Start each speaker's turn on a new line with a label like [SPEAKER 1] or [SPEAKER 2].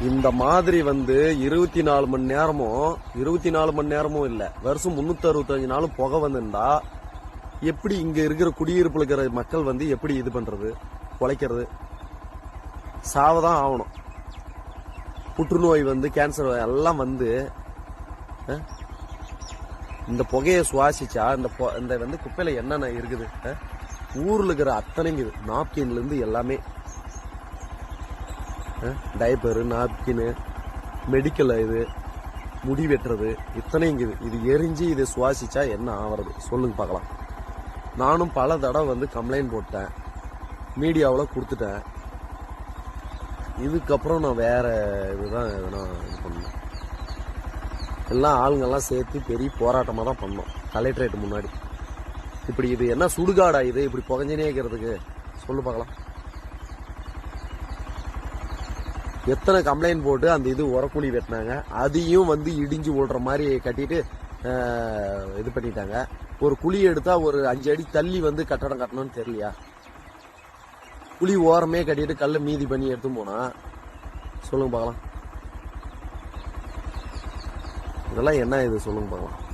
[SPEAKER 1] இந்த மாதிரி வந்து இருபத்தி நாலு மணி நேரமும் இருபத்தி நாலு மணி நேரமும் இல்ல. வருஷம் முன்னூத்தி அறுபத்தஞ்சு நாளும் புகை வந்துருந்தா எப்படி இங்க இருக்கிற குடியிருப்பில் இருக்கிற மக்கள் வந்து எப்படி இது பண்றது குலைக்கிறது சாவதான் ஆகணும். புற்றுநோய் வந்து கேன்சர் எல்லாம் வந்து இந்த புகையை சுவாசிச்சா இந்த பொ- இந்த வந்து குப்பையில என்னென்ன இருக்குது ஊரில் ஊர்ல இருக்கிற அத்தனைங்குது நாப்கின்ல இருந்து எல்லாமே. டைப்பரு நாப்கின் மெடிக்கல் இது முடி வெட்டுறது இத்தனைங்குது இது. எரிஞ்சு இதை சுவாசிச்சா என்ன ஆகிறது சொல்லுங்க பார்க்கலாம். நானும் பல தடவை வந்து கம்ப்ளைண்ட் போட்டேன். மீடியாவில் கொடுத்துட்டேன். இதுக்கப்புறம் நான் வேற இதுதான் எதனா இது பண்ணேன். எல்லாம் ஆளுங்கெல்லாம் சேர்த்து பெரிய போராட்டமாக தான் பண்ணோம். கலெக்டரேட் முன்னாடி. இப்படி இது என்ன சுடுகாடா இது? இப்படி புகஞ்சினே இருக்கிறதுக்கு. சொல்லு பார்க்கலாம். எத்தனை கம்ப்ளைண்ட் போட்டு அந்த இது உரக்குழி வெட்டினாங்க அதையும் வந்து இடிஞ்சு விடுற மாதிரி கட்டிட்டு இது பண்ணிட்டாங்க. ஒரு குழி எடுத்தா ஒரு அஞ்சு அடி தள்ளி வந்து கட்டடம் கட்டணும்னு தெரியலையா? குழி ஓரமே கட்டிட்டு கல்லை மீதி பண்ணி எடுத்து போனா. சொல்லுங்க பார்க்கலாம். இதெல்லாம் என்ன இது? சொல்லுங்க பார்க்கலாம்.